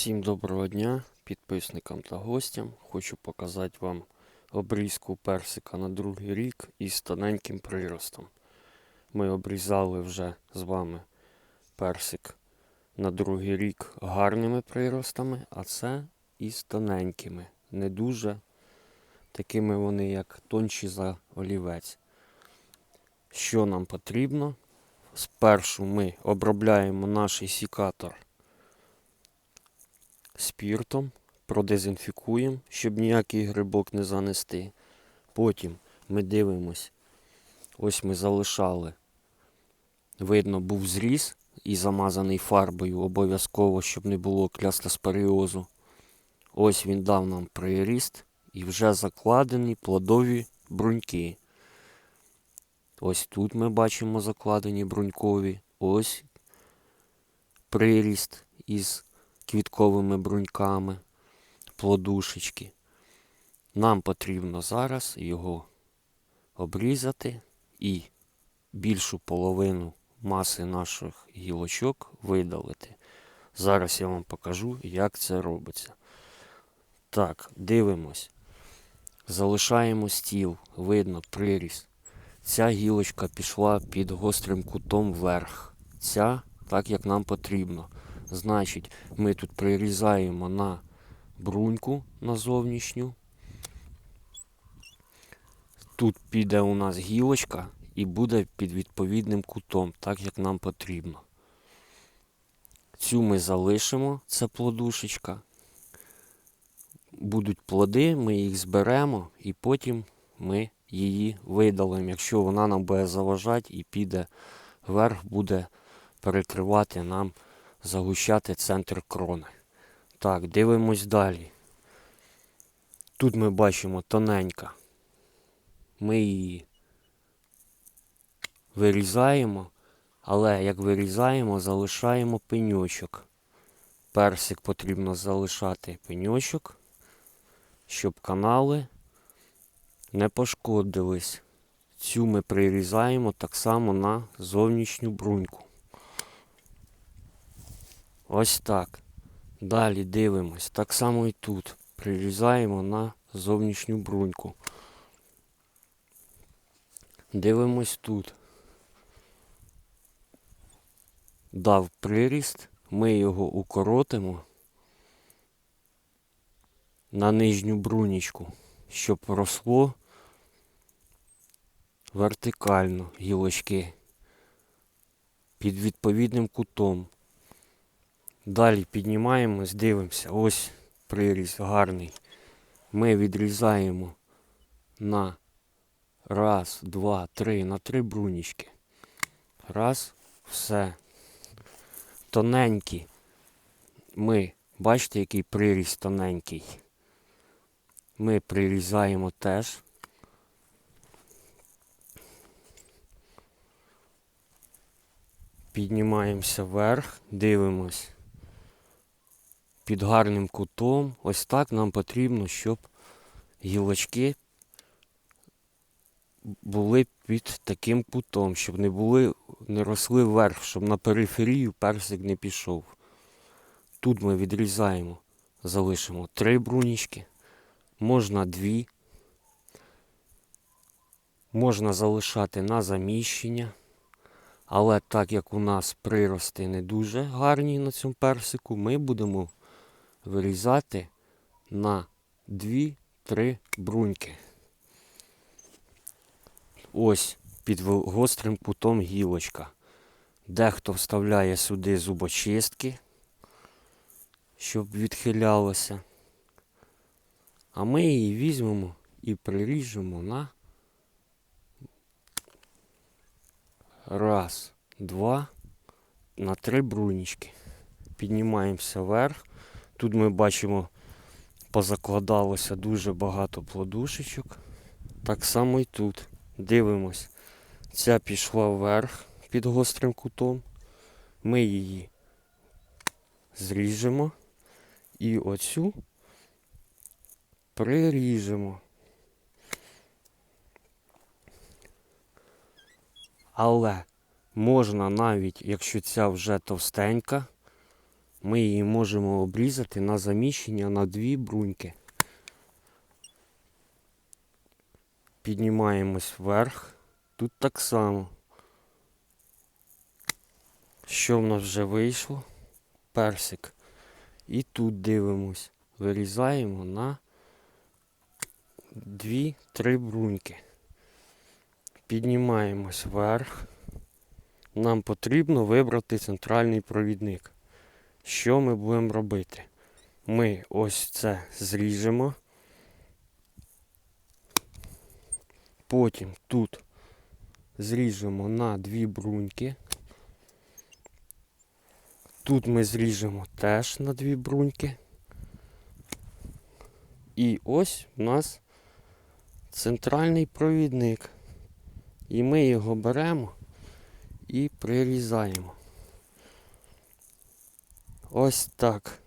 Всім доброго дня, підписникам та гостям. Хочу показати вам обрізку персика на другий рік із тоненьким приростом. Ми обрізали вже з вами персик на другий рік гарними приростами, а це із тоненькими. Не дуже такими вони, як тонші за олівець. Що нам потрібно? Спершу ми обробляємо наш сікатор спіртом, продезінфікуємо, щоб ніякий грибок не занести. Потім ми дивимось, ось ми залишали. Видно, був зріз і замазаний фарбою обов'язково, щоб не було клястоспоріозу. Ось він дав нам приріст і вже закладені плодові бруньки. Ось тут ми бачимо закладені брунькові. Ось приріст із квітковими бруньками, плодушечки. Нам потрібно зараз його обрізати і більшу половину маси наших гілочок видалити. Зараз я вам покажу, як це робиться. Так, дивимось. Залишаємо стіл, видно приріст. Ця гілочка пішла під гострим кутом вверх. Ця так, як нам потрібно. Значить, ми тут прирізаємо на бруньку на зовнішню. Тут піде у нас гілочка і буде під відповідним кутом, так як нам потрібно. Цю ми залишимо, це плодушечка. Будуть плоди, ми їх зберемо і потім ми її видалимо, якщо вона нам буде заважати і піде вверх, буде перекривати нам загущати центр крони. Так, дивимось далі. Тут ми бачимо тоненька. Ми її вирізаємо, але як вирізаємо, залишаємо пеньочок. Персик потрібно залишати пеньочок, щоб канали не пошкодились. Цю ми прирізаємо так само на зовнішню бруньку. Ось так. Далі дивимось. Так само і тут. Прирізаємо на зовнішню бруньку. Дивимось тут. Дав приріст, ми його укоротимо на нижню брунічку, щоб росло вертикально гілочки під відповідним кутом. Далі піднімаємось, дивимося. Ось приріз гарний. Ми відрізаємо на раз, два, три, на три брунічки. Раз, все. Тоненькі. Ми, бачите, який приріз тоненький. Ми прирізаємо теж. Піднімаємося вверх, дивимось під гарним кутом. Ось так нам потрібно, щоб гілочки були під таким кутом, щоб не були, не росли вверх, щоб на периферію персик не пішов. Тут ми відрізаємо, залишимо три брунічки, можна дві. Можна залишати на заміщення. Але так як у нас прирости не дуже гарні на цьому персику, ми будемо вирізати на 2-3 бруньки. Ось під гострим кутом гілочка. Дехто вставляє сюди зубочистки, щоб відхилялося. А ми її візьмемо і приріжемо на раз, два, на три брунічки. Піднімаємося вверх. Тут ми бачимо, позакладалося дуже багато плодушечок. Так само і тут. Дивимось. Ця пішла вверх під гострим кутом. Ми її зріжемо і оцю приріжемо. Але можна навіть, якщо ця вже товстенька, ми її можемо обрізати на заміщення на дві бруньки. Піднімаємось вверх. Тут так само. Що в нас вже вийшло? Персик. І тут дивимось. Вирізаємо на дві-три бруньки. Піднімаємось вверх. Нам потрібно вибрати центральний провідник. Що ми будемо робити? Ми ось це зріжемо. Потім тут зріжемо на дві бруньки. Тут ми зріжемо теж на дві бруньки. І ось у нас центральний провідник. І ми його беремо і прирізаємо. Ось так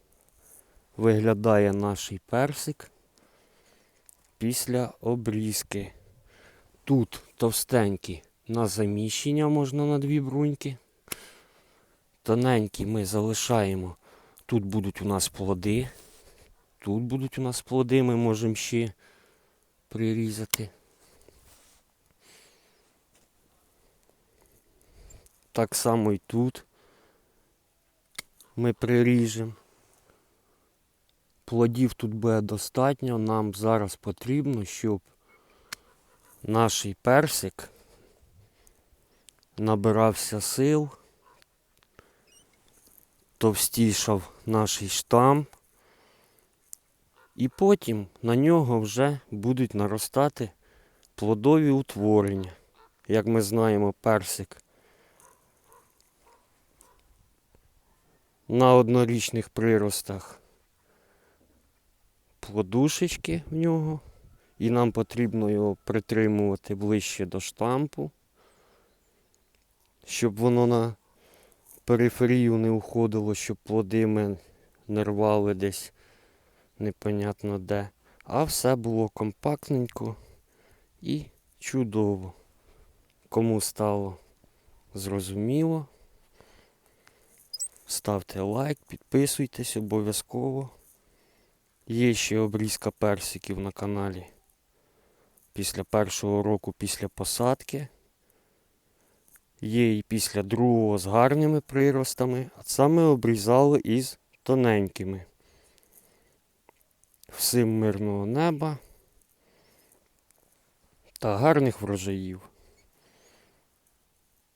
виглядає наш персик після обрізки. Тут товстенькі на заміщення можна на дві бруньки. Тоненькі ми залишаємо. Тут будуть у нас плоди. Тут будуть у нас плоди, ми можемо ще прирізати. Так само і тут ми приріжемо. Плодів тут буде достатньо. Нам зараз потрібно, щоб наш персик набирався сил, товстішав наш штам, і потім на нього вже будуть наростати плодові утворення. Як ми знаємо, персик на однорічних приростах плодушечки в нього. І нам потрібно його притримувати ближче до штампу, щоб воно на периферію не уходило, щоб плоди ми не рвали десь непонятно де. А все було компактненько і чудово. Кому стало зрозуміло, ставте лайк, підписуйтесь обов'язково. Є ще обрізка персиків на каналі після першого року після посадки. Є і після другого з гарними приростами, а ми обрізали із тоненькими. Всім мирного неба та гарних врожаїв.